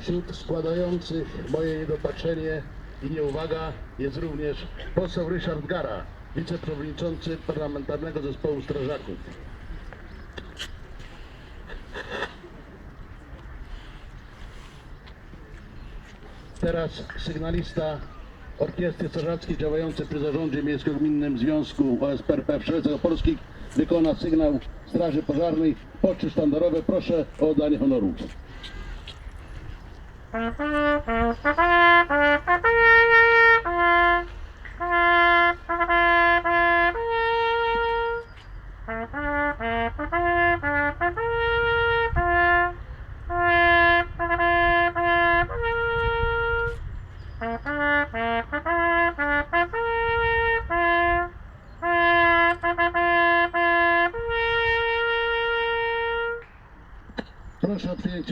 Wśród składających moje niedopatrzenie i nieuwaga jest również poseł Ryszard Gara, wiceprzewodniczący Parlamentarnego Zespołu Strażaków. Teraz sygnalista Orkiestry Strażackiej działający przy Zarządzie Miejsko-Gminnym Związku OSPRP Wszechocego Polskich wykona sygnał Straży Pożarnej. Poczy sztandarowe. Proszę o oddanie honoru. Proszę o przyjęcie